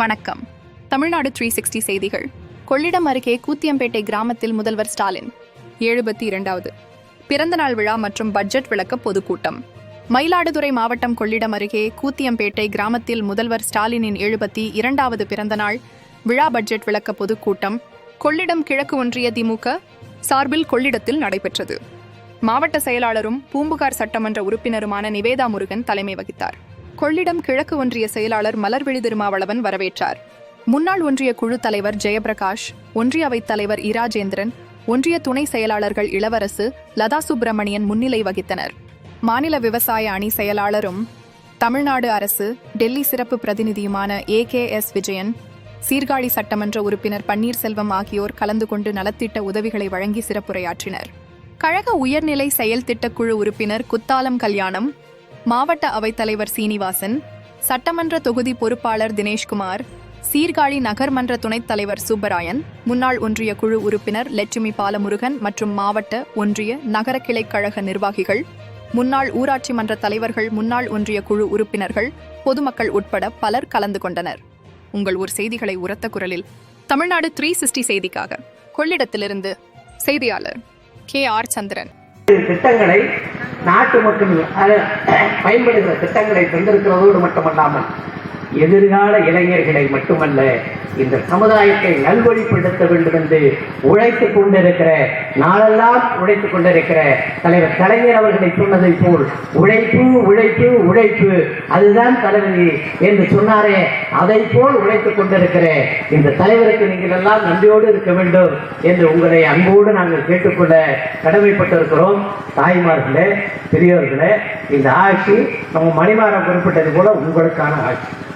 வணக்கம். Tamil Nadu three sixty செய்திகள். கொள்ளிடம் அருகே கூத்தியம்பேட்டை கிராமத்தில் முதல்வர் ஸ்டாலின். எழுபத்தி இரண்டாவது. பிறந்தநாள் விழா மற்றும் பட்ஜெட் விளக்க பொதுக்கூட்டம். மயிலாடுதுறை மாவட்டம் கொள்ளிடம் அருகே கூத்தியம்பேட்டை கிராமத்தில் முதல்வர் ஸ்டாலினின் எழுபத்தி இரண்டாவது பிறந்தநாள் விழா பட்ஜெட் விளக்க பொதுக்கூட்டம். கொள்ளிடம் கிழக்கு ஒன்றிய திமுக சார்பில் கொள்ளிடத்தில் நடைபெற்றது. மாவட்ட செயலாளரும் பூம்புகார் சட்டமன்ற உறுப்பினருமான நிவேதா முருகன் தலைமை வகித்தார். கொள்ளிடம் கிழக்கு ஒன்றிய செயலாளர் மலர்விழி திருமாவளவன் வரவேற்றார். முன்னாள் ஒன்றிய குழு தலைவர் ஜெயபிரகாஷ் ஒன்றிய அவைத் தலைவர் இராஜேந்திரன் ஒன்றிய துணை செயலாளர்கள் இளவரசு லதா சுப்பிரமணியன் முன்னிலை வகித்தனர். மாநில விவசாய அணி செயலாளரும் தமிழ்நாடு அரசு டெல்லி சிறப்பு பிரதிநிதியுமான A K S Vijayan Sirkazhi சட்டமன்ற உறுப்பினர் பன்னீர்செல்வம் ஆகியோர் கலந்து கொண்டு நலத்திட்ட உதவிகளை வழங்கி சிறப்புரையாற்றினர். கழக உயர்நிலை செயல் திட்டக்குழு உறுப்பினர் குத்தாலம் கல்யாணம் மாவட்ட அவைத்தலைவர் சீனிவாசன் சட்டமன்ற தொகுதி பொறுப்பாளர் தினேஷ்குமார் சீர்காழி நகர்மன்ற துணைத் தலைவர் சுப்பராயன் முன்னாள் ஒன்றிய குழு உறுப்பினர் லட்சுமி பாலமுருகன் மற்றும் மாவட்ட ஒன்றிய நகர கிளைக் கழக நிர்வாகிகள் முன்னாள் ஊராட்சி மன்ற தலைவர்கள் முன்னாள் ஒன்றிய குழு உறுப்பினர்கள் பொதுமக்கள் உட்பட பலர் கலந்து கொண்டனர். உங்கள் ஒரு செய்திகளை உரத்த குரலில் தமிழ்நாடு த்ரீ சிக்ஸ்டி செய்திக்காக கொள்ளிடத்திலிருந்து செய்தியாளர் கே ஆர் சந்திரன். திட்டங்களை நாட்டு மக்கள் பயன்படுகிற திட்டங்களை தந்திருக்கிறதோடு மட்டுமல்லாமல் எதிர்கால இளைஞர்களை மட்டுமல்ல இந்த சமுதாயத்தை நல்வழிப்படுத்த வேண்டும் என்று உழைத்துக் கொண்டிருக்கிற நாளெல்லாம் உழைத்து கொண்டிருக்கிற தலைவர் கலைஞர் அவர்களை சொன்னதை போல் உழைப்பு உழைப்பு உழைப்பு அதுதான் தலைவி என்று சொன்னாரே. அதை போல் உழைத்துக் கொண்டிருக்கிற இந்த தலைவருக்கு நீங்கள் எல்லாம் நன்றியோடு இருக்க வேண்டும் என்று உங்களை அன்போடு நாங்கள் கேட்டுக்கொள்ள கடமைப்பட்டிருக்கிறோம். தாய்மார்களே பெரியவர்களே இந்த ஆட்சி நம்ம மணிமாறன் குறிப்பிட்டது போல உங்களுக்கான ஆட்சி.